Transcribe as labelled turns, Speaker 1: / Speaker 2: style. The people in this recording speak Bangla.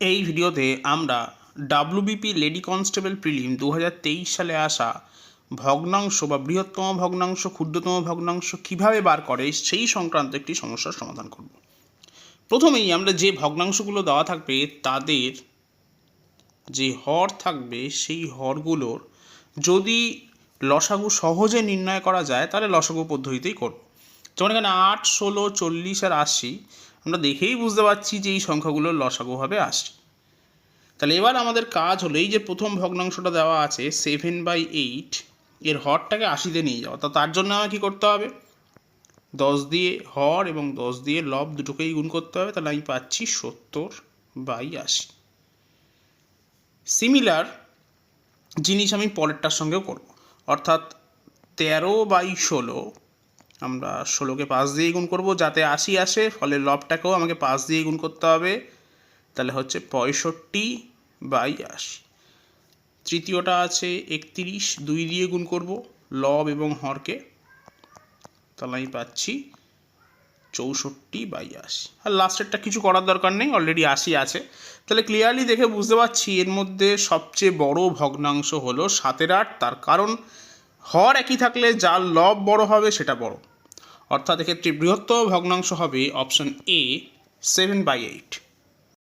Speaker 1: এই ভিডিওতে আমরা ডাব্লিউবিপি লেডি কনস্টেবল প্রিলিম দু হাজার তেইশ সালে আসা ভগ্নাংশ বা বৃহত্তম ভগ্নাংশ, ক্ষুদ্রতম ভগ্নাংশ কীভাবে বার করে সেই সংক্রান্ত একটি সমস্যার সমাধান করব। প্রথমেই আমরা যে ভগ্নাংশগুলো দেওয়া থাকবে, তাদের যে হর থাকবে, সেই হরগুলোর যদি লসাগু সহজে নির্ণয় করা যায়, তাহলে লসাগু পদ্ধতিতেই করব। যেমন এখানে আট, ষোলো, চল্লিশ আর আশি আমরা দেখেই বুঝতে পারছি যে এই সংখ্যাগুলোর লসাগু হবে আশি তাহলে এবার আমাদের কাজ হলো, এই যে প্রথম ভগ্নাংশটা দেওয়া আছে সেভেন বাই এইট এর হরটাকে আশিতে নিয়ে যাওয়া। তা তার জন্য আমাকে কী করতে হবে? দশ দিয়ে হর এবং দশ দিয়ে লব দুটোকেই গুণ করতে হবে। তাহলে আমি পাচ্ছি সত্তর বাই আশি। সিমিলার জিনিস আমি পরেরটার সঙ্গেও করব। অর্থাৎ তেরো বাই ষোলো আমরা ষোলোকে পাঁচ দিয়ে গুণ করব, যাতে আশি আসে, ফলে লবটাকেও আমাকে পাঁচ দিয়ে গুণ করতে হবে। তাহলে হচ্ছে পঁয়ষট্টি বাই আশি। তৃতীয়টা আছে একত্রিশ, দুই দিয়ে গুণ করব, লব এবং হরকে। তাহলে আমি পাচ্ছি চৌষট্টি বাই আশি। আর লাস্টেরটা কিছু করার দরকার নেই অলরেডি আশি আছে। তাহলে ক্লিয়ারলি দেখে বুঝতে পারছি এর মধ্যে সবচেয়ে বড় ভগ্নাংশ হলো সাতের আট, তার কারণ হর একই থাকলে যার লব বড় হবে সেটা বড়। অর্থাৎ এক্ষেত্রে বৃহত্তম ভগ্নাংশ হবে option A seven by eight